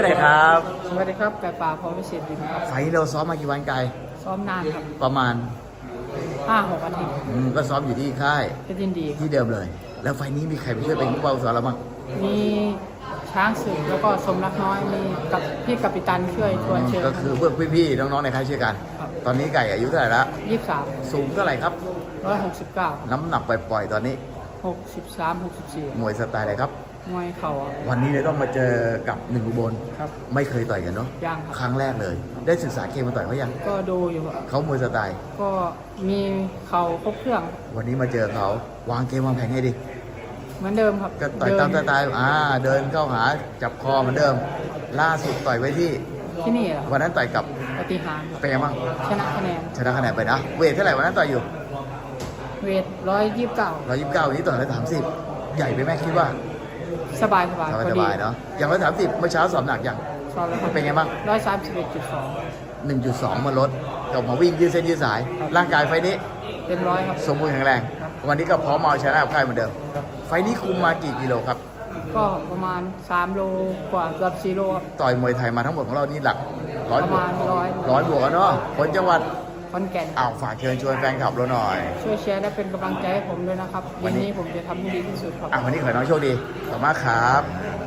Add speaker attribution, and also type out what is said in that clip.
Speaker 1: สวัสดีครับ
Speaker 2: สวัสดีครับไก่ป่าพอวิเศษดินครับ
Speaker 1: ไฟล์เราซ้อมมากี่วันไกล
Speaker 2: ซ้อมนานครับ
Speaker 1: ประมาณ
Speaker 2: ห้าหกอาทิตย์
Speaker 1: อืมก็ซ้อมอยู่ที่ค่าย
Speaker 2: ก็ยินดีครับ
Speaker 1: ที่เดิมเลย แล้วไฟล์นี้มีใครไปช่วยเป็นผู้เป้าสอนเราบ้าง
Speaker 2: มีช้างศึกแล้วก็สมรักน้อยมีกับพี่กัปตันช่วยชวนเชิญ
Speaker 1: ก็คือเพื่อนพี่ๆน้องๆในค่ายช่วยกัน
Speaker 2: ครับ
Speaker 1: ตอนนี้ไก่อายุเท่าไหร่ละ
Speaker 2: ยี่สิบสาม
Speaker 1: สูงเท่าไหร่ครับ
Speaker 2: ร้อยหกสิบเก้า
Speaker 1: น้ำหนักปล่อยๆตอนนี้
Speaker 2: หกสิบสามหกสิบสี่
Speaker 1: มวยสไตล์อะไรครับ
Speaker 2: มวยเข่าอะ
Speaker 1: วันนี้เลยต้องมาเจอกับหนึ่งอุบล
Speaker 2: ครับ
Speaker 1: ไม่เคยต่อยกันเนาะ
Speaker 2: ย่างค
Speaker 1: ครับรั้งแรกเลย ได้ศึกษาเกมมาต่อยเขายัง
Speaker 2: ก็ดูอยู่ครับ
Speaker 1: เขามวยสไตล์
Speaker 2: ก็มีเข่าครบเครื่อง
Speaker 1: วันนี้มาเจอเขาวางเกมวางแผนให้ดี
Speaker 2: เหมือนเดิมครับ
Speaker 1: ก็ต่อยตามสไตล์อ่าเดินเข้าหาจับคอเหมือนเดิม ล่าสุดต่อยไว้ที่
Speaker 2: ที่นี่แหละครับ
Speaker 1: วันนั้นต่อยกับ
Speaker 2: ปฏิหารย์ครับ
Speaker 1: เป็นไงบ้าง
Speaker 2: ชนะคะแนน
Speaker 1: ชนะคะแนนไปนะเวทเท่าไหร่วันนั้นต่อยอยู่
Speaker 2: เวทร้อยยี่สิบเก้า
Speaker 1: ร้อยยี่สิบเก้าวันนี้ต่อยร้อยสามสิบใหญ่ไปไหมคิดว่า
Speaker 2: สบายสบาย
Speaker 1: สบาย
Speaker 2: พอ
Speaker 1: ส
Speaker 2: ดี
Speaker 1: บายเนาะอย่างร้อยสามสิบเมื่อเช้าสอบหนักยัง
Speaker 2: สอบแล้วครับ
Speaker 1: เป็นไงบ้าง
Speaker 2: ร้อยสามสิบเอ็ดจุดสอง
Speaker 1: หนึ่งจุดสองมาลดกลับมาวิ่งยืดเส้นยืดสาย ร่างกายไฟนี้
Speaker 2: เต็มร้อยครับ
Speaker 1: สมบูรณ์แข็งแรง วันนี้ก็พร้อมมาเอาชนะกับค่ายเหมือนเดิม ไฟนี้คุมมากี่กิโลครับ
Speaker 2: ก็ประมาณ 3 โลกว่าเกือบ4โลครับ
Speaker 1: ต่อยมวยไทยมาทั้งหมดของเรานี่หลักร้อย
Speaker 2: ประ
Speaker 1: บวก
Speaker 2: มาณร้อย
Speaker 1: ร้อยบวกแล้วเนาะคนจังหวัด
Speaker 2: คอนแก่น
Speaker 1: อ้าวฝากเชิญชวนแฟนคลับเราหน่อย
Speaker 2: ช่วยแชร์และเป็นกำลังใจให้ผมด้วยนะครับ
Speaker 1: วั
Speaker 2: วันน
Speaker 1: นี้
Speaker 2: นี้ผมจะทำให้ดีที่สุดครับ
Speaker 1: อะวันนี้ขอให้น้องโชคดีขอบคุณมากครับโอเค